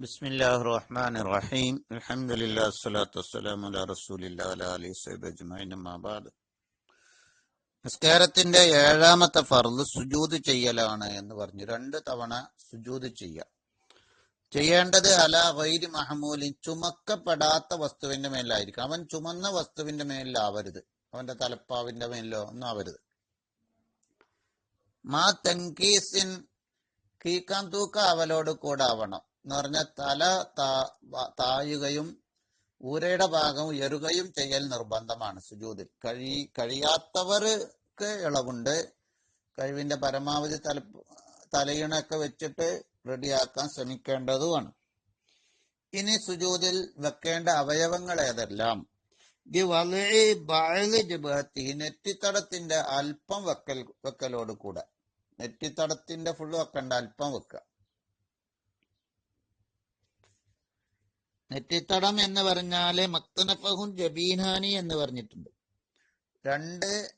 بسم الله الرحمن الرحيم الحمد لله والصلاة والسلام على رسول الله وعلى آله وصحبه أجمعين أما بعد നിസ്കാരത്തിന്റെ ഏഴാമത്തെ ഫർദ് സുജൂദ് ചെയ്യലാണ് എന്ന് പറഞ്ഞു രണ്ട് തവണ സുജൂദ് ചെയ്യാം ചെയ്യേണ്ടത് അല വൈരി മഹമൂലിൻ ചുമക്കപ്പെടാത്ത വസ്തുവിന്റെ മേലായിരിക്കും അവൻ ചുമന്ന വസ്തുവിന്റെ മേലിലാവരുത് അവന്റെ തലപ്പാവിന്റെ മേലിലോ ഒന്നും ആവരുത് മാ തങ്കീസിൻ കീക്കാൻ തൂക്ക അവലോട് കൂടെ ആവണം എന്ന് പറഞ്ഞാൽ തല താഴുകയും ഊരയുടെ ഭാഗം ഉയരുകയും ചെയ്യൽ നിർബന്ധമാണ് സുജൂതിൽ. കഴി കഴിയാത്തവർക്ക് ഇളവുണ്ട്. കഴിവിന്റെ പരമാവധി തല തലയിണൊക്കെ വെച്ചിട്ട് റെഡിയാക്കാൻ ശ്രമിക്കേണ്ടതുമാണ്. ഇനി സുജൂതിൽ വെക്കേണ്ട അവയവങ്ങൾ ഏതെല്ലാം? നെറ്റിത്തടത്തിന്റെ അല്പം വെക്കൽ വെക്കലോട് കൂടെ നെറ്റിത്തടത്തിന്റെ ഫുള്ള് വെക്കണ്ട അല്പം വെക്കുക. നെറ്റിത്തടം എന്ന് പറഞ്ഞാൽ മക്തനഫഹും ജബീനാനി എന്ന് പറഞ്ഞിട്ടുണ്ട്. രണ്ട്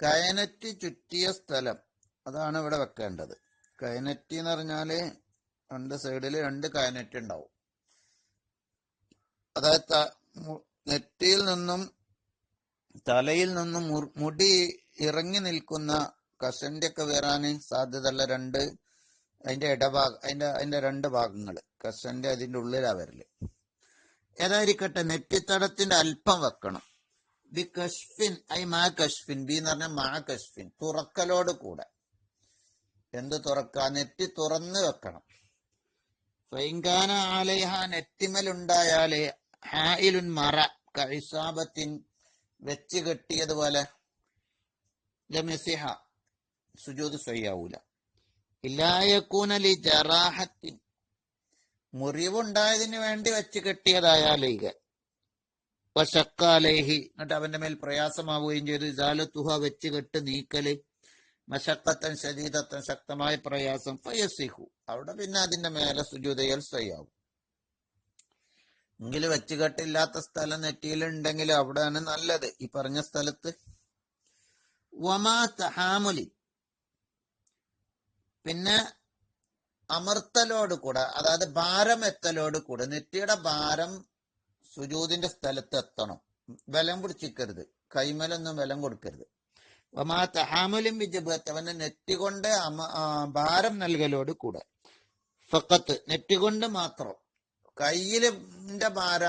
കയനറ്റ് ചുറ്റിയ സ്ഥലം. അതാണ് ഇവിടെ വെക്കേണ്ടത്. കയനറ്റ് എന്ന് പറഞ്ഞാൽ രണ്ട് സൈഡിൽ രണ്ട് കയനറ്റ് ഉണ്ടാവും. അതായത് നെറ്റിയിൽ നിന്നും തലയിൽ നിന്നും മുടി ഇറങ്ങി നിൽക്കുന്ന കഷന്റെ ഒക്കെ വരാന് സാധ്യതയുള്ള രണ്ട് അതിന്റെ ഇടഭാഗം അതിന്റെ അതിന്റെ രണ്ട് ഭാഗങ്ങൾ കഷന്റെ അതിന്റെ ഉള്ളിലാ വരൽ. ഏതായിരിക്കട്ടെ നെറ്റിത്തടത്തിന്റെ അല്പം വെക്കണം. ബി കഷ്ഫിൻ ഐ മാ കഷ്ഫിൻ ബി എന്ന് പറഞ്ഞാൽ മാ കഷ്ഫിൻ തുറക്കലോട് കൂടെ. എന്ത് തുറക്ക? നെറ്റി തുറന്ന് വെക്കണം. ഫൈങ്കാന ആലയഹ നെറ്റിമലുണ്ടായാലേ ഹായിലുൻ മറ കൈസാബത്തിൻ വെച്ച് കെട്ടിയതുപോലെ. ലമിസിഹ സുജൂദ് സ്വയ്യാവൂല ഇല്ലായക്കൂനലി ജറാഹത്തിൻ മുറിവുണ്ടായതിന് വേണ്ടി വെച്ച് കെട്ടിയതായ ലൈക വശക്കാലേഹി. എന്നിട്ട് അവന്റെ മേൽ പ്രയാസമാവുകയും ചെയ്തു. ജാലത്തുഹ വെച്ച് കെട്ട് നീക്കൽ. മശക്കത്തൻ ശരീരത്തൻ ശക്തമായ പ്രയാസം. ഫയസിഹു. അവിടെ പിന്നെ അതിന്റെ മേലെ സുജുതയൽ സ്വയാവും എങ്കിലും വെച്ചുകെട്ടില്ലാത്ത സ്ഥലം നെറ്റിയിലുണ്ടെങ്കിൽ അവിടെയാണ് നല്ലത്. ഈ പറഞ്ഞ സ്ഥലത്ത്. വമാ തഹാമുലി. പിന്നെ അമർത്തലോട് കൂടെ അതായത് ഭാരം എത്തലോട് കൂടെ നെറ്റിയുടെ ഭാരം സുജൂതിന്റെ സ്ഥലത്ത് എത്തണം. ബലം പിടിച്ചിക്കരുത് കൈമലൊന്നും ബലം കൊടുക്കരുത്. വമാ തഹാമുലും വിജബത്ത് അവന്റെ നെറ്റി കൊണ്ട് ഭാരം നൽകലോട് കൂടെ. ഫക്കത്ത് നെറ്റി കൊണ്ട് മാത്രം. കയ്യിലിന്റെ ഭാര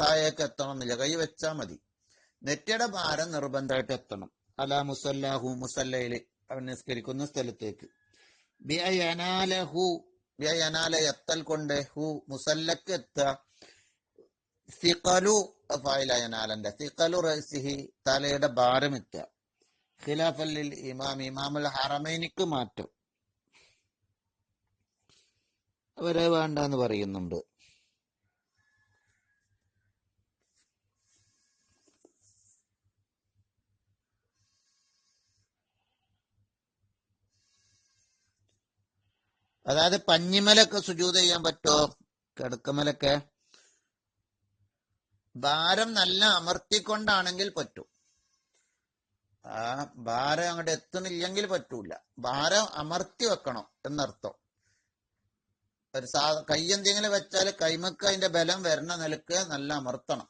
താഴേക്ക് എത്തണമെന്നില്ല കൈ വെച്ചാ മതി. നെറ്റിയുടെ ഭാരം നിർബന്ധമായിട്ട് എത്തണം. അല മുസല്ലാഹു മുസല്ലയിൽ അവൻ നിസ്കരിക്കുന്ന സ്ഥലത്തേക്ക്. കൊണ്ട് ഹു മുസല്ലക്ക് തലയുടെ ഭാരം എത്തുക ഇമാം ഇമാമുൽ ഹറമൈനിക്ക് മാറ്റം. അവരെ വേണ്ടെന്ന് പറയുന്നുണ്ട്. അതായത് പഞ്ഞിമലൊക്കെ സുജൂത് ചെയ്യാൻ പറ്റുമോ കിടക്കമലൊക്കെ. ഭാരം നല്ല അമർത്തിക്കൊണ്ടാണെങ്കിൽ പറ്റും. ആ ഭാരം അങ്ങോട്ട് എത്തുന്നില്ലെങ്കിൽ പറ്റൂല. ഭാരം അമർത്തി വെക്കണം എന്നർത്ഥം. ഒരു സാ കൈ എന്തെങ്കിലും വെച്ചാൽ കൈമക്ക് അതിന്റെ ബലം വരണ നിലയ്ക്ക് നല്ല അമർത്തണം.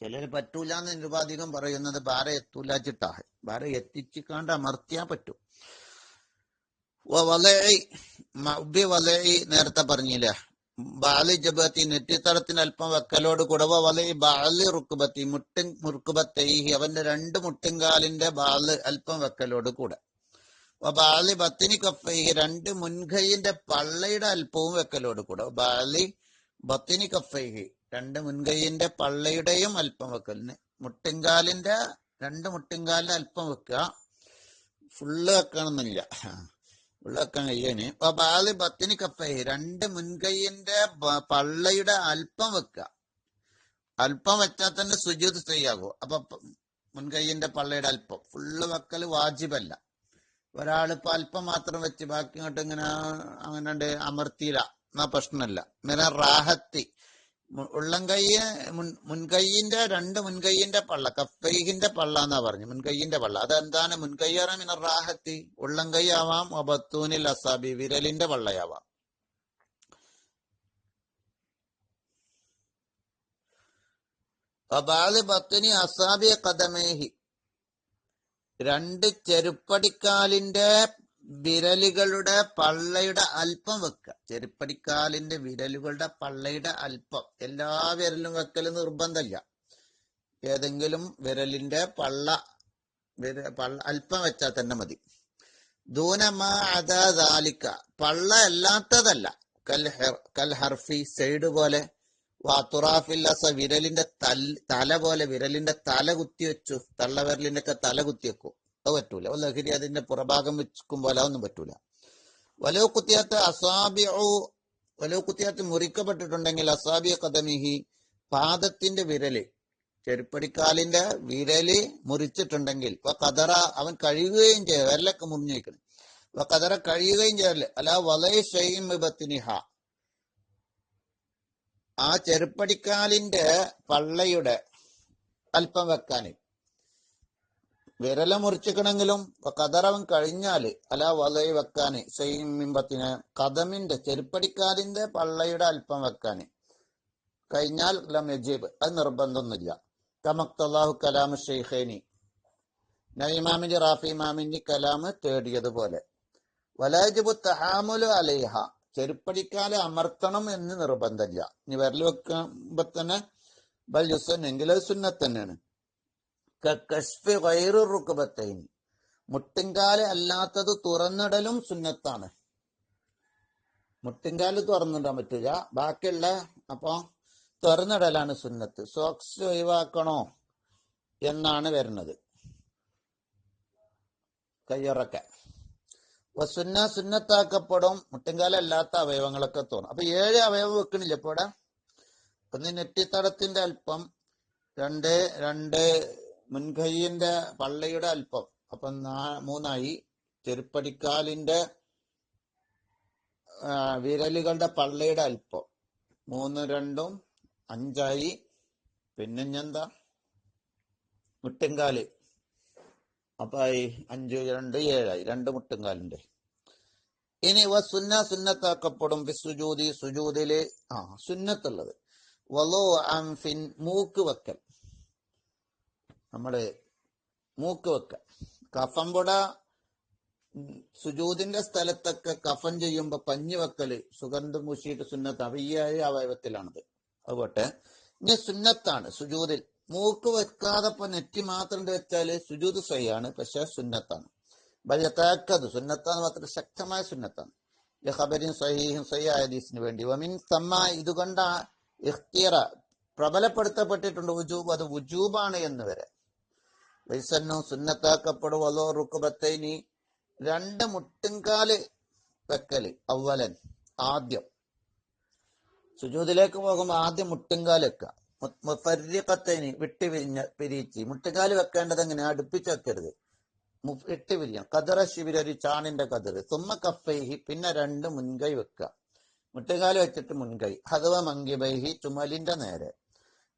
ചിലർ പറ്റൂല എന്ന് നിരുപാധികം പറയുന്നത് ഭാരം എത്തൂലാച്ചിട്ടാ ഭാരം എത്തിച്ചിക്കാണ്ട് അമർത്തിയാ പറ്റും. നേരത്തെ പറഞ്ഞില്ല. ബാലി ജബത്തി നെറ്റിത്തടത്തിന് അല്പം വെക്കലോട് കൂടെ. വലയി ബാലി റുക്കുബത്തി മുട്ടിൻ മുറുക്കുബത്തൈഹി അവന്റെ രണ്ട് മുട്ടിൻകാലിന്റെ ബാൽ അല്പം വെക്കലോട് കൂടെ. ബാലി ബത്തിനി കഫൈഹി. രണ്ട് മുൻകൈയിന്റെ പള്ളയുടെ അല്പവും വെക്കലോട് കൂടെ. ബാലി ബത്തിനി കഫൈഹി. രണ്ട് മുൻകൈയിന്റെ പള്ളയുടെയും അല്പം വെക്കലിന് മുട്ടിൻകാലിന്റെ രണ്ട് മുട്ടിൻകാലിന്റെ അല്പം വെക്കുക. ഫുള്ള് വെക്കണമെന്നില്ല ഉള്ളക്കാൻ കഴിയാന് അപ്പൊ ബാൽ ബത്തിന് കപ്പൈ രണ്ട് മുൻകൈയിന്റെ ബ- പള്ളയുടെ അല്പം വെക്കുക അല്പം വെച്ചാൽ തന്നെ സുജിത് ചെയ്യാകൂ അപ്പൊ മുൻകൈന്റെ പള്ളയുടെ അല്പം. ഫുള്ള് വെക്കൽ വാജിബല്ല. ഒരാളിപ്പോ അല്പം മാത്രം വെച്ച് ബാക്കി ഇങ്ങോട്ട് ഇങ്ങനെ അങ്ങനെ അമർത്തിയില്ല. എന്നാ പ്രശ്നമല്ല ഇങ്ങനെ റാഹത്തി. ഉള്ളംകൈയെ മുൻ മുൻകൈയിന്റെ രണ്ട് മുൻകൈയിന്റെ പള്ള കപ്പൈഹിന്റെ പള്ള എന്നാ പറഞ്ഞു മുൻകൈയിന്റെ പള്ള. അതെന്താണ്? മുൻകൈയറ മിനറാഹത്തി ഉള്ളംകൈ ആവാം ഒബത്തൂനിൽ അസാബി വിരലിന്റെ പള്ളയാവാം. ബത്തുനി അസാബി കഥമേഹി രണ്ട് ചെരുപ്പടിക്കാലിന്റെ വിരലുകളുടെ പള്ളയുടെ അല്പം വെക്കുക ചെരുപ്പടിക്കാലിന്റെ വിരലുകളുടെ പള്ളയുടെ അല്പം. എല്ലാ വിരലും വെക്കൽ നിർബന്ധമില്ല ഏതെങ്കിലും വിരലിന്റെ പള്ള പള്ള അല്പം വെച്ചാൽ തന്നെ മതി. ദൂനമാ അതാലിക്ക പള്ള അല്ലാത്തതല്ല. കൽ ഹെർ- കൽ ഹർഫി സൈഡ് പോലെ വാത്തുറാഫില്ലസ വിരലിന്റെ തല പോലെ വിരലിന്റെ തല കുത്തി വെച്ചു തള്ള വിരലിന്റെ ഒക്കെ തല കുത്തി വെക്കും. അത് പറ്റൂല ലഹരി അതിന്റെ പുറഭാഗം വെച്ചും പോലെ അതൊന്നും പറ്റൂല. വലോ കുത്തിയാത്ത അസാബിയോ വലോ കുത്തിയാത്ത് മുറിക്കപ്പെട്ടിട്ടുണ്ടെങ്കിൽ അസാബിയ കഥമിഹി പാദത്തിന്റെ വിരൽ ചെരുപ്പടിക്കാലിന്റെ വിരൽ മുറിച്ചിട്ടുണ്ടെങ്കിൽ ഇപ്പൊ കതറ അവൻ കഴിയുകയും ചെയ്യും വിരലൊക്കെ മുറിഞ്ഞേക്കണം. ഇപ്പൊ കതറ കഴിയുകയും ചെയ്യൽ അല്ല വലയ ഷെയ്യും വിപത്തിനിഹ ആ ചെരുപ്പടിക്കാലിന്റെ പള്ളയുടെ അല്പം വെക്കാന്. വിരല മുറിച്ചിക്കണെങ്കിലും കതറവൻ കഴിഞ്ഞാൽ അല വലയി വെക്കാന് ഷെയ്യും കഥമിന്റെ കദമിന്റെ ചെരുപ്പടിക്കാലിന്റെ പള്ളയുടെ അല്പം വെക്കാന്. കഴിഞ്ഞാൽ ലം യജീബ് അത് നിർബന്ധമൊന്നുമില്ല. കമക്തല്ലാഹു കലാം ഷെയ്ഖേനി നൈമാമിന്റെ റാഫി ഇമാമിന്റെ കലാം തേടിയതുപോലെ. വലാജിബു തഹാമുലു അലൈഹ ചെരുപ്പടിക്കാലെ അമർത്തണം എന്ന് നിർബന്ധമില്ല. ഇനി വിരൽ വെക്കുമ്പോ തന്നെ ബൽ യുസൻ എങ്കിലും സുന്നത്ത് തന്നെയാണ്. കഷ്ഫി മുട്ടിൻകാൽ അല്ലാത്തത് തുറന്നിടലും സുന്നത്താണ്. മുട്ടിൻകാൽ തുറന്നിടാൻ പറ്റില്ല ബാക്കിയുള്ള അപ്പൊ തുറന്നിടലാണ് സുന്നത്ത്. സോക്സ് ഒഴിവാക്കണോ എന്നാണ് വരുന്നത്. കയ്യുറക്ക. അപ്പൊ സുന്ന സുന്നത്താക്കപ്പെടും മുട്ടിങ്കാലല്ലാത്ത അവയവങ്ങളൊക്കെ തോന്നും. അപ്പൊ ഏഴ് അവയവം വെക്കണില്ല ഇപ്പൊ ഇവിടെ? ഒന്ന് നെറ്റിത്തടത്തിന്റെ അല്പം രണ്ട് രണ്ട് മുൻകൈയിന്റെ പള്ളയുടെ അല്പം അപ്പൊ മൂന്നായി. ചെരുപ്പടിക്കാലിന്റെ വിരലുകളുടെ പള്ളയുടെ അല്പം. മൂന്ന് രണ്ടും അഞ്ചായി. പിന്നെ എന്താ മുട്ടിൻകാൽ അപ്പൊ അഞ്ച് രണ്ട് ഏഴായി. രണ്ട് മുട്ടുംകാലിന്റെ. ഇനി വ സുന്ന സുന്നത്താക്കപ്പെടും. സുജൂതി സുജൂതിൽ ആ സുന്നത്തുള്ളത്. വലോ അംഫിൻ മൂക്ക് വെക്കൽ നമ്മൾ മൂക്ക് വെക്കുക കഫം പൊട സുജൂതിന്റെ സ്ഥലത്തൊക്കെ കഫൻ ചെയ്യുമ്പോ പഞ്ഞു വെക്കൽ സുഗന്ധം പൂശിയിട്ട് സുന്നത്ത് അവയ്യായ അവയവത്തിലാണത്. അതുപോട്ടെ ഇനി സുന്നത്താണ് സുജൂതിൽ. മൂക്ക് വെക്കാതെ നെറ്റി മാത്രം വെച്ചാൽ സുജൂത് സ്വയാണ് പക്ഷെ സുന്നത്താണ്. ബലത്താക്കത് സുന്നത്താണ് മാത്രം ശക്തമായ സുന്നത്താണ്. ഖബരിൻ സഹീഹും സഹീ ഹദീസിന് വേണ്ടി. വമിൻ തമ്മ ഇതുകൊണ്ട് ഇഖ്തിയറ പ്രബലപ്പെടുത്തപ്പെട്ടിട്ടുണ്ട് ഉജൂബ് അത് ഉജൂബാണ് എന്ന് വരെ. വൈസന്നു സുന്നത്താക്കപ്പെടുവതോ റുക്കുബത്തൈനി രണ്ട് മുട്ടുംകാൽ വെക്കൽ അവലൻ ആദ്യം. സുജൂതിലേക്ക് പോകുമ്പോൾ ആദ്യം മുട്ടുംകാൽ വെക്കുക മുഫരിക്കത്തൈനി വിട്ട് പിരിഞ്ഞ പിരിച്ച് മുട്ടുകാൽ വെക്കേണ്ടത് എങ്ങനെ? അടുപ്പിച്ച് വെക്കരുത്. മു- വിരിയാം കതിറ ശിബിര ഒരു ചാണിന്റെ കതിറ്. തുമ്മ കഫൈഹി പിന്നെ രണ്ട് മുൻകൈ വെക്കുക മുട്ടുകാൽ വെച്ചിട്ട് മുൻകൈ. ഹതവ മങ്കിബൈഹി ചുമലിന്റെ നേരെ.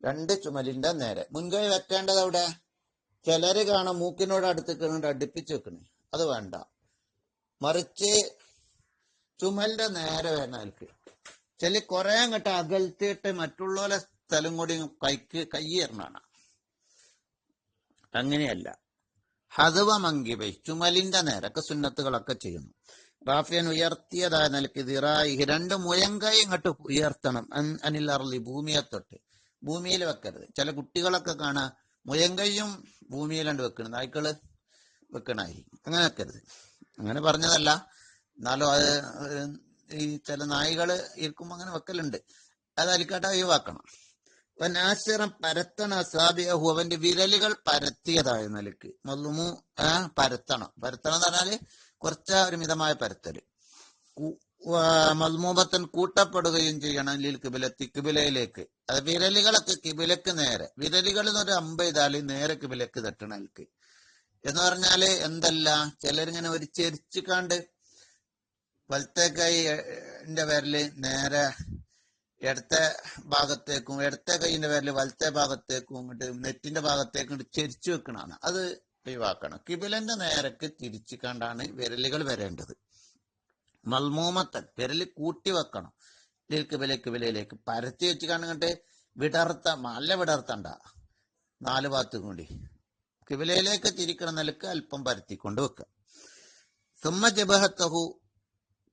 രണ്ട് ചുമലിന്റെ നേരെ. മുൻകൈ വെക്കേണ്ടത് അവിടെ ചിലര് കാണാം മൂക്കിനോട് അടുത്തിട്ട് അടുപ്പിച്ച് വെക്കണേ. അത് വേണ്ട. മറിച്ച് ചുമലിന്റെ നേരെ വേണൽക്ക് ചില കുറെ അങ്ങോട്ട് അകൽത്തിയിട്ട് മറ്റുള്ളവരെ സ്ഥലം കൂടി കൈക്ക് കയ്യേറണാണ് അങ്ങനെയല്ല. ഹതവ മങ്കിബൈ ചുമലിന്റെ നേരൊക്കെ സുന്നത്തുകളൊക്കെ ചെയ്യുന്നു. റാഫിയൻ ഉയർത്തിയതായ നിലയ്ക്ക് ദിറായി രണ്ട് മുയങ്കൈ ഇങ്ങോട്ട് ഉയർത്തണം. അനിൽ അർലി ഭൂമിയെ തൊട്ട്. ഭൂമിയിൽ വെക്കരുത്. ചില കുട്ടികളൊക്കെ കാണാ മുയങ്കൈയും ഭൂമിയിലാണ്ട് വെക്കണം നായ്ക്കൾ വെക്കണായി അങ്ങനെ വെക്കരുത്. അങ്ങനെ പറഞ്ഞതല്ല. എന്നാലും അത് ഈ ചില നായികൾ ഇരിക്കുമ്പോ അങ്ങനെ വെക്കലുണ്ട്. അത് അലിക്കാട്ട ഒഴിവാക്കണം. അപ്പൊ നാസിറം പരത്തണ അസാബിയഹു അവന്റെ വിരലുകൾ പരത്തിയതായ നിലയ്ക്ക്. മല്ലുമു പരത്തണം. പരത്തണം എന്ന് പറഞ്ഞാൽ കുറച്ച ഒരു മിതമായ പരത്തൽ. മൽമൂബത്തൻ കൂട്ടപ്പെടുകയും ചെയ്യണം ലിൽ കിബിലത്തി കിബിലയിലേക്ക്. അത് വിരലുകളൊക്കെ കിബിലക്ക് നേരെ. വിരലുകൾ എന്നൊരു അമ്പ ഇതാൽ നേരെ കിബിലക്ക് തട്ടണൽക്ക് എന്ന് പറഞ്ഞാൽ എന്തല്ല? ചിലരിങ്ങനെ ഒരു ചെരിച്ചിക്കാണ്ട് വലത്തെ കൈന്റെ പേരിൽ നേരെ ഇടത്തെ ഭാഗത്തേക്കും ഇടത്തെ കൈന്റെ പേരിൽ വലത്തെ ഭാഗത്തേക്കും ഇങ്ങോട്ട് നെറ്റിന്റെ ഭാഗത്തേക്കും ചെരിച്ചു വെക്കണാണ് അത് ഒഴിവാക്കണം. കിബിലന്റെ നേരക്ക് തിരിച്ചു കണ്ടാണ് വിരലുകൾ വരേണ്ടത്. മൽമൂമത്തൻ വിരൽ കൂട്ടി വെക്കണം. ഇതിൽ വിലക്ക് വിലയിലേക്ക് പരത്തി വെച്ച് കാണുകട്ടെ വിടർത്ത നല്ല വിടർത്തണ്ട. നാല് ഭാഗത്തും കൂടി. കിവിലയിലേക്ക് തിരിക്കണ നിലയ്ക്ക് അല്പം പരത്തിക്കൊണ്ട് വെക്കുക സുമ്മ ജബഹത്തഹു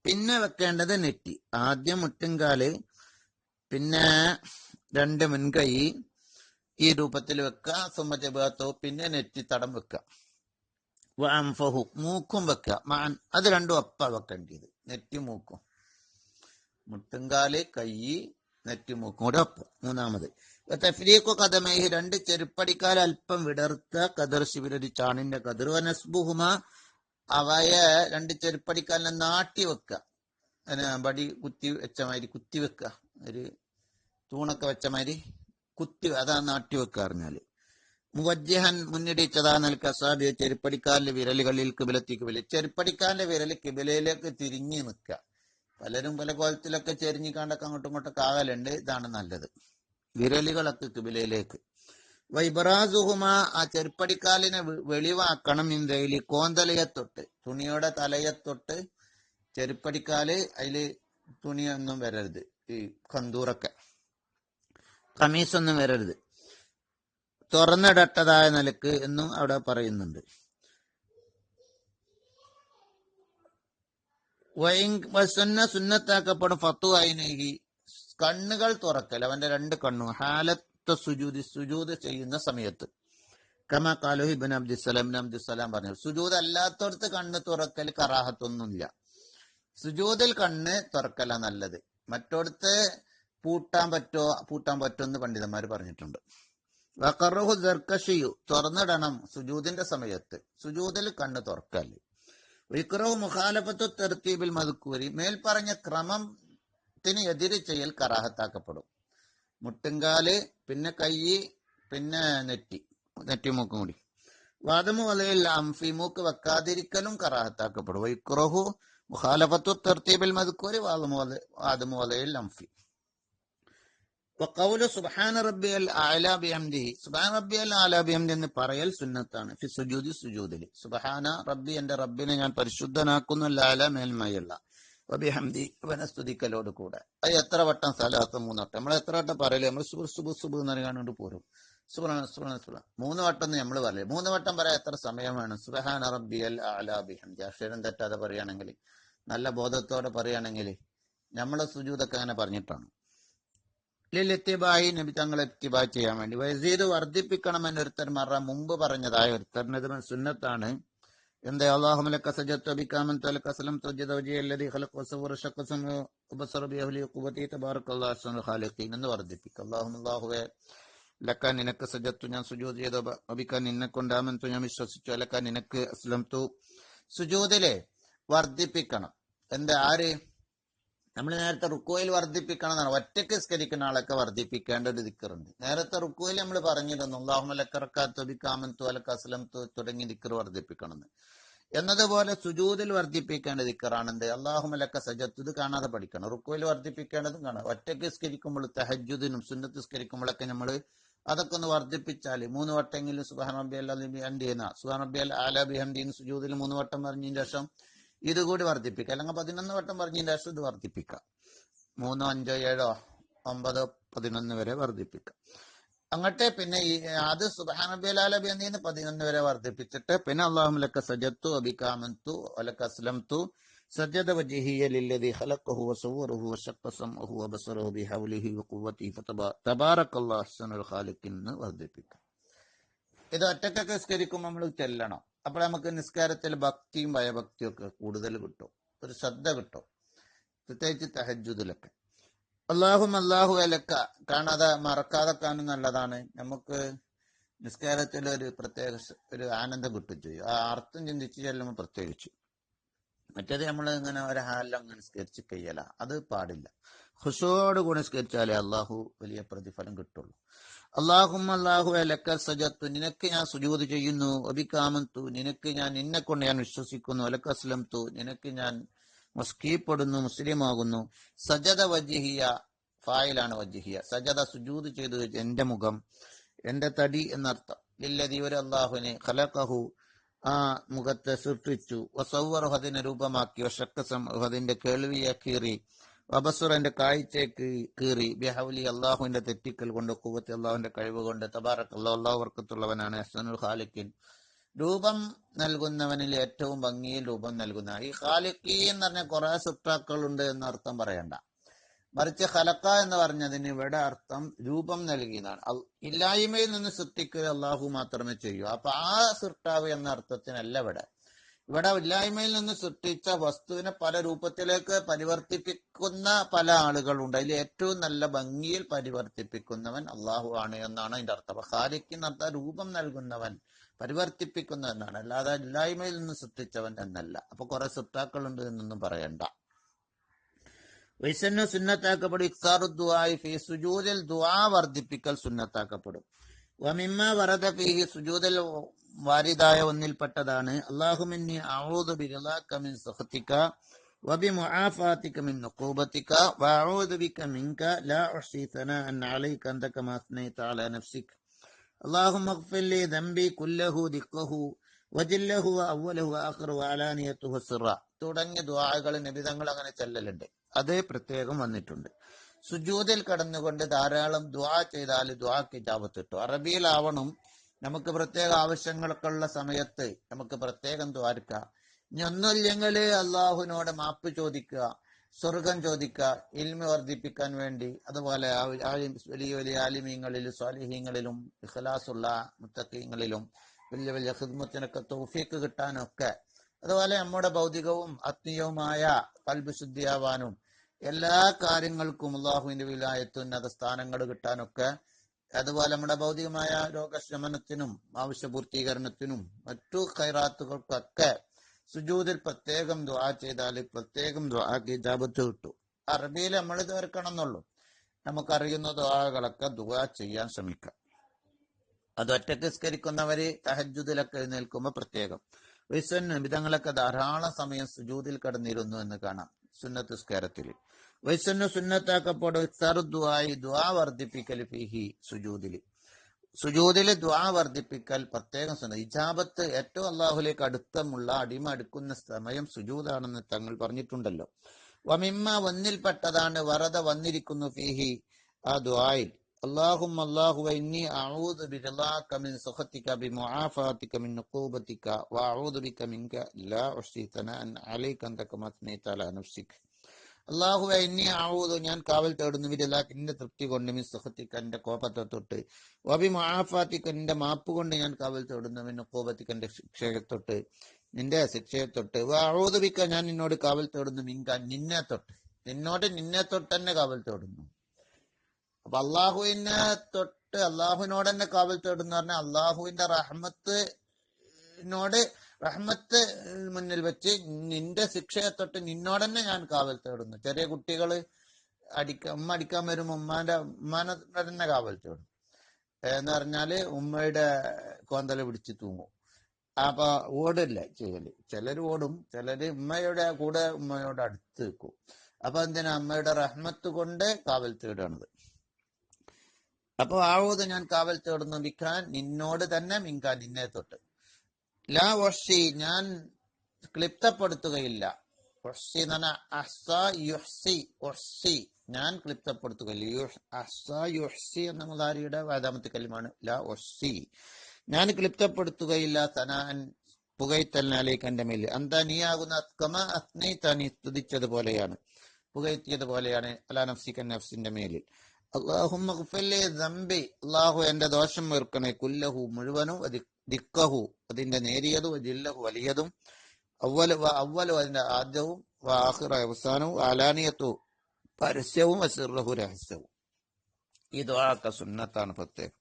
പിന്നെ വെക്കേണ്ടത് നെറ്റി. ആദ്യം മുട്ടുംകാൽ പിന്നെ രണ്ട് മുൻകൈ ഈ രൂപത്തിൽ വെക്കുക സുമ്മ ജബഹത്തഹു പിന്നെ നെറ്റി തടം വെക്കുക വഅൻഫഹു മൂക്കും വെക്കുക മാൻ അത് രണ്ടും അപ്പ വെക്കേണ്ടത് നെറ്റി മൂക്കും മുട്ടുംകാൽ കൈ നെറ്റി മൂക്കും കൂടെ ഒപ്പം മൂന്നാമത് തഫ്രീഖു കഥമേഹി രണ്ട് ചെരുപ്പടിക്കാൽ അല്പം വിടർത്ത കതിർ ഒരു ചാണിന്റെ കതിർ വനസ്ബുഹുമ അവയെ രണ്ട് ചെരുപ്പടിക്കാലിനെ നാട്ടി വെക്കുക ബടി കുത്തി വെച്ച മാതിരി കുത്തി വെക്കുക ഒരു തൂണൊക്കെ വെച്ച മാതിരി കുത്തി അതാ നാട്ടി വെക്കുക അറിഞ്ഞാൽ മുവജ്ജഹൻ മുന്നിടിച്ചതാ നിൽക്ക അസാബിയ ചെരുപ്പടിക്കാരന്റെ വിരലുകളിൽ കിബിലത്തി കിബില. ചെരുപ്പടിക്കാരന്റെ വിരൽ കിബിലയിലേക്ക് തിരിഞ്ഞു നിൽക്കുക പലരും പല കോലത്തിലൊക്കെ ചെരിഞ്ഞു കണ്ടൊക്കെ അങ്ങോട്ടും ഇങ്ങോട്ടൊക്കെ ആകലുണ്ട്. ഇതാണ് നല്ലത്. വിരലുകളൊക്കെ കിബിലയിലേക്ക്. വൈബറാസുഹുമ ആ ചെരുപ്പടിക്കാലിനെ വെളിവാക്കണം ഇന്ത്യയിൽ. കോന്തലയെ തൊട്ട് തുണിയുടെ തലയെ തൊട്ട് ചെരുപ്പടിക്കാൽ അതിൽ തുണിയൊന്നും വരരുത്. ഈ കന്തൂറൊക്കെ. കമീസൊന്നും വരരുത്. തുറന്നിടട്ടതായ നിലയ്ക്ക് എന്നും അവിടെ പറയുന്നുണ്ട്. സുന്ന വസുന്ന സുന്നത്താക്കപ്പെടും ഫത്തു അയിനഹി. കണ്ണുകൾ തുറക്കൽ അവന്റെ രണ്ട് കണ്ണു ഹാലത്ത് സുജൂതി സുജൂത് ചെയ്യുന്ന സമയത്ത്. കമ കാലു ഇബിൻ അബ്ദുസലാം അബ്ദുസലാം പറഞ്ഞു സുജൂത് അല്ലാത്തടത്ത് കണ്ണ് തുറക്കൽ കറാഹത്തൊന്നുമില്ല. സുജൂതിൽ കണ്ണ് തുറക്കല നല്ലത്. മറ്റോടത്ത് പൂട്ടാൻ പറ്റോ പൂട്ടാൻ പറ്റോ എന്ന് പണ്ഡിതന്മാർ പറഞ്ഞിട്ടുണ്ട്. വഖറഹു ദർക്കഷിയു തുറന്നിടണം സുജൂദിന്റെ സമയത്ത്. സുജൂദിൽ കണ്ണ് തുറക്കൽ വിക്രവ് മുഖാലഫത്തു തെർത്തീബിൽ മതുക്കൂരി മേൽപ്പറഞ്ഞ ക്രമം ക്രമത്തിന് എതിര് ചെയ്യൽ കറാഹത്താക്കപ്പെടും. മുട്ടുംകാൽ പിന്നെ കൈ പിന്നെ നെറ്റി നെറ്റിമൂക്കും കൂടി. വാദമു വലയിൽ അംഫി മൂക്ക് വെക്കാതിരിക്കലും കറാഹത്താക്കപ്പെടും. വൈക്രഹു മുഖാലഫത്തു തെർത്തീബിൽ മതുക്കൂരി വാദമു വലയിൽ വാദമു വലയിൽ അംഫി വഖൗലു സുബ്ഹാന റബ്ബിയൽ അഅല ബിഹംദിഹി സുബ്ഹാന റബ്ബിയൽ അഅല ബിഹംദി എന്ന് പറയൽ സുന്നത്താണ്. ഫി സുജൂദി സുജൂദിൽ. സുബ്ഹാന റബ്ബി എന്റെ റബ്ബിനെ ഞാൻ പരിശുദ്ധനാക്കുന്നു. ലാല മേൽമയുള്ള. വബിഹംദി അവനെ സ്തുതിക്കലോട് കൂടെ. അത് എത്ര വട്ടം സലാത്ത്? മൂന്ന് നമ്മൾ എത്ര വട്ടം പറയലേ? നമ്മൾ സുബു സുബു സുബു എന്ന് അറിയാണ്ട് പോരും. സുബ്ഹാന സുബ്രഹ്മ സുബ്രഹ്മ മൂന്ന് വട്ടം നമ്മൾ പറയല്ലേ മൂന്ന് വട്ടം പറയാൻ എത്ര സമയം വേണം? സുബ്ഹാന റബ്ബിയൽ അഅല ഹംദി അക്ഷരം തെറ്റാതെ പറയുകയാണെങ്കിൽ നല്ല ബോധത്തോടെ പറയുകയാണെങ്കിൽ നമ്മളെ സുജൂതൊക്കെ അങ്ങനെ പറഞ്ഞിട്ടാണ്. ലില്ലെത്തിബായി നബി തങ്ങളെ എത്തിബാ ചെയ്യാൻ വേണ്ടി. വസീദ് വർദ്ധിപ്പിക്കണമെന്ന് ഒരുത്തർ മറ മുമ്പ് പറഞ്ഞതായ ഒരുത്തറിന് ഇത് സുന്നത്താണ്. എന്താ? അള്ളാഹുമലക്ക സജത്ത് ബിക്കാമൻ തലക അസ്ലം തുജിദ വജിയ അല്ലദി ഖലഖ വസവറ ശഖ സമ വബസറ ബിഅഹ്ലി ഖുവതി തബാറകല്ലാഹു അഹ്സനുൽ ഖാലിഖീൻ എന്ന് വർദ്ധിപ്പിക്കും. അല്ലാഹുമ്മ അല്ലാഹുവേ ലക്ക നിനക്ക് സജത്തു ഞാൻ സുജൂദ് ചെയ്തു? അബിക്ക നിന്നെ കൊണ്ടാമന്തു ഞാൻ വിശ്വസിച്ചു. അലക്ക നിനക്ക് അസ്ലം തു സുജൂദിലെ വർദ്ധിപ്പിക്കണം. എന്താ? ആര്? നമ്മൾ നേരത്തെ റുക്കോയിൽ വർദ്ധിപ്പിക്കണം എന്നാണ് ഒറ്റയ്ക്ക് സ്കരിക്കുന്ന ആളൊക്കെ വർദ്ധിപ്പിക്കേണ്ട ഒരു ദിക്കറുണ്ട്. നേരത്തെ റുക്കോയിൽ നമ്മൾ പറഞ്ഞിരുന്നു അള്ളാഹുമലക്കറക്കാത്തു അലക്ക അസ്ലംതു തുടങ്ങി ദിക്കർ വർദ്ധിപ്പിക്കണം എന്ന് എന്നതുപോലെ സുജൂതിൽ വർദ്ധിപ്പിക്കേണ്ട ദിക്കറാണെന്ത് അള്ളാഹുമലക്ക സജത്ത് ഇത് കാണാതെ പഠിക്കണം. റുക്കോയിൽ വർദ്ധിപ്പിക്കേണ്ടതും കാണാം. ഒറ്റയ്ക്ക് സ്കരിക്കുമ്പോൾ തഹജുദിനും സുന്നത്ത് സ്കരിക്കുമ്പോഴൊക്കെ നമ്മൾ അതൊക്കെ ഒന്ന് വർദ്ധിപ്പിച്ചാൽ മൂന്ന് വട്ടെങ്കിലും സുബാൻ റബ്ബി അല്ലാ സുബാൻ റബ്ബി അൽ ആല ഹംദീൻ സുജൂദിൽ മൂന്ന് വട്ടം പറഞ്ഞതിന് ശേഷം ഇത് കൂടി വർദ്ധിപ്പിക്കുക. അല്ലെങ്കിൽ പതിനൊന്ന് വട്ടം പറഞ്ഞതിന് ശേഷം ഇത് വർദ്ധിപ്പിക്കാം മൂന്നോ അഞ്ചോ ഏഴോ ഒമ്പതോ പതിനൊന്ന് വരെ വർദ്ധിപ്പിക്കാം അങ്ങട്ടെ പിന്നെ ഈ അത് സുബാനബിഅലബി എന്നീന്ന് പതിനൊന്ന് വരെ വർദ്ധിപ്പിച്ചിട്ട് പിന്നെ അള്ളാഹുലക്ക സജത്തു അബികാമന്തു അലക്ക എന്ന് വർദ്ധിപ്പിക്കാം ഇത് ഒറ്റക്കൊക്കെ സ്കരിക്കുമ്പോൾ നമ്മൾ ചെല്ലണം അപ്പോൾ നമുക്ക് നിസ്കാരത്തിൽ ഭക്തിയും ഭയഭക്തിയും ഒക്കെ കൂടുതൽ കിട്ടും. ഒരു ശ്രദ്ധ കിട്ടും. പ്രത്യേകിച്ച് തഹജുദിലൊക്കെ അള്ളാഹും അള്ളാഹു അലക്ക. കാണാതെ മറക്കാതെ കാണും നല്ലതാണ്. നമുക്ക് നിസ്കാരത്തിൽ ഒരു പ്രത്യേക ഒരു ആനന്ദം കിട്ടും ചെയ്യും. ആ അർത്ഥം ചിന്തിച്ച് ചെല്ലുമ്പോൾ പ്രത്യേകിച്ച്. മറ്റേത് നമ്മൾ ഇങ്ങനെ ഒരു ഹാലിൽ അങ്ങ് നിസ്കരിച്ച് കഴിയല. അത് പാടില്ല. കൂടെ നിസ്കരിച്ചാലേ അള്ളാഹു വലിയ പ്രതിഫലം കിട്ടുള്ളൂ. അള്ളാഹും അള്ളാഹു ലക്ക സജത്തു നിനക്ക് ഞാൻ സുജൂത് ചെയ്യുന്നു. അബിക്കാമന്തു നിനക്ക് ഞാൻ നിന്നെ കൊണ്ട് ഞാൻ വിശ്വസിക്കുന്നു. അലക്ക അസ്ലംതു നിനക്ക് ഞാൻ മുസ്കീപ്പെടുന്നു മുസ്ലിമാകുന്നു. സജത വജിഹിയ ഫായിലാണ് വജിഹിയ. സജത സുജൂത് ചെയ്തു എന്റെ മുഖം എന്റെ തടി എന്നർത്ഥം. ഇല്ലതി ഒരു അള്ളാഹുവിനെ ഖലഖഹു ആ മുഖത്തെ സൃഷ്ടിച്ചു. വസൗവർ ഹതിനെ രൂപമാക്കി. വശക്കസം അതിന്റെ കേൾവിയെ കീറി. വബസുർ എന്റെ കാഴ്ചയ്ക്ക് കീറി. ബിഹൗലി അള്ളാഹുവിന്റെ തെറ്റിക്കൽ കൊണ്ട് കൂവത്തി അള്ളാഹുവിന്റെ കഴിവ് കൊണ്ട് തബാറക് അള്ളാഹു വർക്കത്തുള്ളവനാണ് അഹ്സനുൽ ഖാലിക്കിൻ രൂപം നൽകുന്നവനിൽ ഏറ്റവും ഭംഗിയിൽ രൂപം നൽകുന്ന ഈ ഖാലിക്കി എന്ന് പറഞ്ഞ കുറെ സുപ്രാക്കളുണ്ട് എന്ന അർത്ഥം പറയണ്ട. മറിച്ച് ഖലക്ക എന്ന് പറഞ്ഞതിന് ഇവിടെ അർത്ഥം രൂപം നൽകിയതാണ്. ഇല്ലായ്മയിൽ നിന്ന് സൃഷ്ടിക്കുക അള്ളാഹു മാത്രമേ ചെയ്യൂ. അപ്പൊ ആ സൃഷ്ടാവ് എന്ന അർത്ഥത്തിനല്ല ഇവിടെ. ഇവിടെ ഇല്ലായ്മയിൽ നിന്ന് സൃഷ്ടിച്ച വസ്തുവിനെ പല രൂപത്തിലേക്ക് പരിവർത്തിപ്പിക്കുന്ന പല ആളുകളുണ്ട്. അതിൽ ഏറ്റവും നല്ല ഭംഗിയിൽ പരിവർത്തിപ്പിക്കുന്നവൻ അള്ളാഹു ആണ് എന്നാണ് അതിന്റെ അർത്ഥം. അർത്ഥം രൂപം നൽകുന്നവൻ പരിവർത്തിപ്പിക്കുന്നവനാണ് അല്ലാതെ ഇല്ലായ്മയിൽ നിന്ന് സൃഷ്ടിച്ചവൻ എന്നല്ല. അപ്പൊ കുറെ സൃഷ്ടാക്കളുണ്ട് എന്നൊന്നും പറയണ്ട. വൈസന്നു സുന്നത്താക്കപ്പെടും. ഇക്സാറു ദുവായി ഫി സുജൂദിൽ ദുആ വർദ്ധിപ്പിക്കൽ സുന്നത്താക്കപ്പെടും. വമിമ്മ വറദ ഫീഹി സുജൂദിൽ വാരിദായ ഒന്നിൽപ്പെട്ടതാണ് അല്ലാഹുമിന്നി അഊദു ബിറിളാക മിൻ സഖതിക وبمعافاتك من عقوبتك وأعوذ بك منك لا أحصي ثناء عليك أنت كما أثنيت على نفسك اللهم اغفر لي ذنبي كله دقه وجله وأوله وآخره وعلانيته وسره തുടങ്ങിയ ദുആകൾ നബിതങ്ങൾ അങ്ങനെ ചെല്ലലുണ്ട് അത് പ്രത്യേകം വന്നിട്ടുണ്ട് സുജൂദിൽ കടന്നുകൊണ്ട് ധാരാളം ദുആ ചെയ്താൽ ദുആക്ക് ഇജാബത്ത് കിട്ടും അറബിയിലാവണം നമുക്ക് പ്രത്യേക ആവശ്യങ്ങളൊക്കെ ഉള്ള സമയത്ത് നമുക്ക് പ്രത്യേകം ദ്വാരക്ക ഇനി അള്ളാഹുവിനോട് മാപ്പ് ചോദിക്കുക സ്വർഗം ചോദിക്കുക ഇൽമ വർദ്ധിപ്പിക്കാൻ വേണ്ടി. അതുപോലെ വലിയ വലിയ ആലിമീങ്ങളിൽ സ്വാലിഹീങ്ങളിലും ഇഖലാസുള്ള മുത്തക്കീങ്ങളിലും വലിയ വലിയ ഹിദ്മത്തിനൊക്കെ തൗഫീക്ക് കിട്ടാനൊക്കെ. അതുപോലെ നമ്മുടെ ഭൗതികവും ആത്മീയവുമായ കൽബ് ശുദ്ധിയാവാനും എല്ലാ കാര്യങ്ങൾക്കും അള്ളാഹുവിന്റെ വിലായത്തുന്നത സ്ഥാനങ്ങൾ കിട്ടാനൊക്കെ അതുപോലെ നമ്മുടെ ഭൗതികമായ രോഗശമനത്തിനും ആവശ്യപൂർത്തീകരണത്തിനും മറ്റു ഖൈറാത്തുകൾക്കൊക്കെ സുജൂതിൽ പ്രത്യേകം ദ്വാ ചെയ്താൽ പ്രത്യേകം ദുആക്ക് ഇജാബത്ത് കിട്ടും അറബിയിൽ നമ്മൾ തീർക്കണം എന്നുള്ളൂ നമുക്കറിയുന്ന ദ്വാകളൊക്കെ ദുആ ചെയ്യാൻ ശ്രമിക്കാം. അത് ഒറ്റയ്ക്ക് സ്കരിക്കുന്നവര് തഹജുദിലൊക്കെ എഴുന്നേൽക്കുമ്പോൾ പ്രത്യേകം. വിശ്വൻ നിമിതങ്ങളൊക്കെ ധാരാളം സമയം സുജൂതിൽ കടന്നിരുന്നു എന്ന് കാണാം. സുന്നത്ത് സ്കാരത്തിൽ വൈസന്നു സുന്നത്താക്കപ്പെടും. ഇക്സാറുദ്ദുആയി ദുആ വർദ്ധിപ്പിക്കൽ ഫിഹി സുജൂദിൽ. സുജൂദിൽ ദ്വാ വർദ്ധിപ്പിക്കൽ പ്രത്യേകം സുന്ന ഇജാബത്ത് ഏറ്റവും അള്ളാഹുലേക്ക് അടുത്തമുള്ള അടിമ അടുക്കുന്ന സമയം സുജൂദാണെന്ന് തങ്ങൾ പറഞ്ഞിട്ടുണ്ടല്ലോ. വമിമ്മ ഒന്നിൽപ്പെട്ടതാണ് വറത വന്നിരിക്കുന്നു ഫീഹി ആ ദ്വായിൽ اللهم الله وإني أعوذ برضاك من سخطك بمعافاتك من عقوبتك وأعوذ بك منك لا أحصي ثناء عليك أنت كما أثنيت على نفسك അള്ളാഹു എന്നെ ആവൂതോ ഞാൻ കാവൽ തേടുന്നു വിരലാക്ക് നിന്റെ തൃപ്തി കൊണ്ട് മിൻ സുഖത്തിക്ക് എന്റെ കോപത്തെ തൊട്ട് വബി മാഫാത്തിക്ക് നിന്റെ മാപ്പ് കൊണ്ട് ഞാൻ കാവൽ തേടുന്നു മിൻ കോപത്തിക്ക് എന്റെ ശിക്ഷയെ തൊട്ട് നിന്റെ ശിക്ഷയെ തൊട്ട് വാഴൂതുവിക്ക ഞാൻ നിന്നോട് കാവൽ തേടുന്നു മിങ്ക നിന്നെ തൊട്ട് നിന്നോട് നിന്നെ തൊട്ട് തന്നെ കാവൽ തേടുന്നു അപ്പൊ അള്ളാഹുവിനെ തൊട്ട് അള്ളാഹുവിനോട് തന്നെ കാവൽ തേടുന്ന പറഞ്ഞാൽ അള്ളാഹുവിന്റെ റഹ്മത്തിനോട് റഹ്മത്ത് മുന്നിൽ വെച്ച് നിന്റെ ശിക്ഷയെ തൊട്ട് നിന്നോട് തന്നെ ഞാൻ കാവൽ തേടുന്നു. ചെറിയ കുട്ടികൾ അടിക്ക ഉമ്മ അടിക്കാൻ വരുമ്പോ ഉമ്മാന്റെ ഉമ്മാനെ തന്നെ കാവൽ തേടും എന്ന് പറഞ്ഞാൽ ഉമ്മയുടെ കോന്തല പിടിച്ച് തൂങ്ങും. അപ്പൊ ഓടില്ല ചെയ്യൽ? ചിലര് ഓടും ചിലര് ഉമ്മയുടെ കൂടെ ഉമ്മയോട് അടുത്ത് നിൽക്കും. അപ്പൊ എന്തിനാ? അമ്മയുടെ റഹ്മത്ത് കൊണ്ട് കാവൽ തേടുകയാണത് അപ്പൊ ആവോത് ഞാൻ കാവൽ തേടുന്നു വിൽക്കാൻ നിന്നോട് തന്നെ മിങ്കാൻ നിന്നെ തൊട്ട്. ലാ വഷി ഞാൻ ക്ലിപ്തപ്പെടുത്തുകയില്ല. ഞാൻ ക്ലിപ്തപ്പെടുത്തുകയില്ല. യുഹ്സി എന്ന മുതാരിയുടെ വേദാമത്തെ കല്യമാണ് ലാ ഒഷി ഞാൻ ക്ലിപ്തപ്പെടുത്തുകയില്ല തനാൻ പുകയ്ത്തലിനാലേക്ക് എന്റെ മേൽ എന്താ നീയാകുന്ന കമ തനി സ്തുതിച്ചത് സ്തുതിച്ചതുപോലെയാണ്. പുകയത്തിയത് പോലെയാണ് അലാ നഫ്സിക്കൻ നഫ്സിന്റെ മേലിൽ അള്ളാഹു എന്റെ ദോഷം വെറുക്കണേ കുല്ലഹു മുഴുവനും ദിക്കഹു. അതിന്റെ നേരിയതും ജില്ലഹു വലിയതും. അവൽ അവലും അതിന്റെ ആദ്യവും അവസാനവും ആലാനിയത്തു പരസ്യവും അസിറഹു രഹസ്യവും. ഈ ദ്വാക്ക സുന്നത്താണ് പ്രത്യേകം.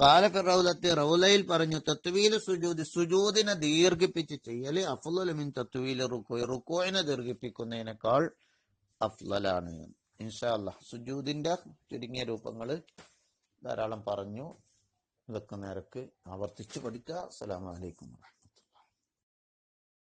കാലഫി റൗലത്തി റൗലയിൽ പറഞ്ഞു തത്വീൽ സുജൂദ് സുജൂദിനെ ദീർഘിപ്പിച്ച് ചെയ്യൽ അഫ്ലുമിൻ തത്വീൽ റുക്കോയ് റുക്കോയിനെ ദീർഘിപ്പിക്കുന്നതിനേക്കാൾ അഫ്ലലാണ് ഇൻഷാ അല്ലാഹ് സുജൂദിന്റെ ചുരുങ്ങിയ രൂപങ്ങൾ ധാരാളം പറഞ്ഞു. ഇതൊക്കെ നേരക്ക് ആവർത്തിച്ച് പഠിക്കുക. അസ്സലാമു അലൈക്കും